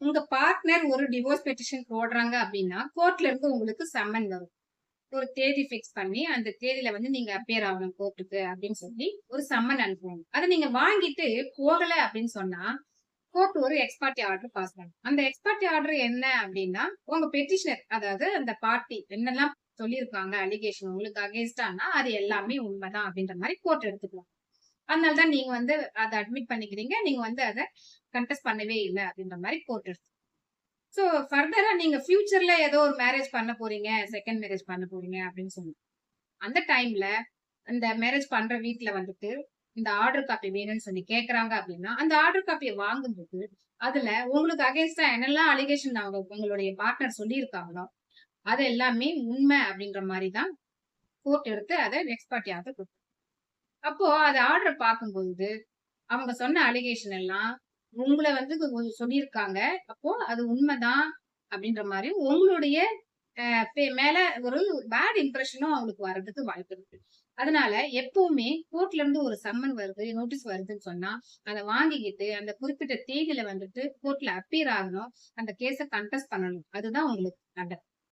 உங்க பார்ட்னர் ஒரு divorce petition போடுறாங்க அப்படின்னா கோர்ட்ல இருந்து உங்களுக்கு சம்மன் வரும். ஒரு தேதி ஃபிக்ஸ் பண்ணி அந்த தேதியில வந்து நீங்க அப்பியர் ஆகணும் கோர்ட்டுக்கு அப்படின்னு சொல்லி ஒரு சம்மன் அனுப்புவாங்க. அதை நீங்க வாங்கிட்டு போகல அப்படின்னு சொன்னா கோர்ட் ஒரு எக்ஸ்பார்ட்டி ஆர்டர் பாஸ் பண்ணும். அந்த எக்ஸ்பார்ட்டி ஆர்டர் என்ன அப்படின்னா உங்க பெட்டிஷனர் அதாவது அந்த பார்ட்டி என்னெல்லாம் சொல்லியிருக்காங்க அலிகேஷன் உங்களுக்கு அகேன்ஸ்டானா அது எல்லாமே உண்மைதான் அப்படின்ற மாதிரி கோர்ட் எடுத்துக்கலாம் அதனால தான் நீங்க வந்து அதை அட்மிட் பண்ணிக்கிறீங்க. நீங்க வந்து அதை கண்டெஸ்ட் பண்ணவே இல்லை அப்படின்ற மாதிரி கோர்ட் எடுத்து ஸோ ஃபர்தரா நீங்க ஃபியூச்சர்ல ஏதோ ஒரு மேரேஜ் பண்ண போறீங்க செகண்ட் மேரேஜ் பண்ண போறீங்க அப்படின்னு சொன்னோம் அந்த டைம்ல அந்த மேரேஜ் பண்ற வீட்டில் வந்துட்டு இந்த ஆர்டர் காப்பி வேணும்னு சொல்லி கேக்குறாங்க அப்படின்னா அந்த ஆர்டர் காப்பியை வாங்கும்போது அதுல உங்களுக்கு அகேன்ஸ்டா என்னெல்லாம் அலிகேஷன் அவங்க உங்களுடைய பார்ட்னர் சொல்லியிருக்காங்களோ அது எல்லாமே உண்மை அப்படின்ற மாதிரி தான் கோர்ட் எடுத்து அதை நெக்ஸ்ட் பார்ட்டியாக கொடுக்கும். அப்போ அதை ஆர்டர் பார்க்கும்போது அவங்க சொன்ன அலிகேஷன் எல்லாம் உங்களை வந்து கொஞ்சம் சொல்லியிருக்காங்க. அப்போ அது உண்மைதான் அப்படின்ற மாதிரி உங்களுடைய அஹ், பே- மேல ஒரு பேட் இம்ப்ரெஷனும் அவங்களுக்கு வர்றதுக்கு வாய்ப்பு இருக்கு. அதனால எப்பவுமே கோர்ட்ல இருந்து ஒரு சம்மன் வருது நோட்டீஸ் வருதுன்னு சொன்னா அதை வாங்கிக்கிட்டு அந்த குறிப்பிட்ட தேதியில வந்துட்டு கோர்ட்ல அப்பீர் ஆகணும். அந்த கேஸை கண்டெஸ்ட் பண்ணணும். அதுதான் உங்களுக்கு நல்லது.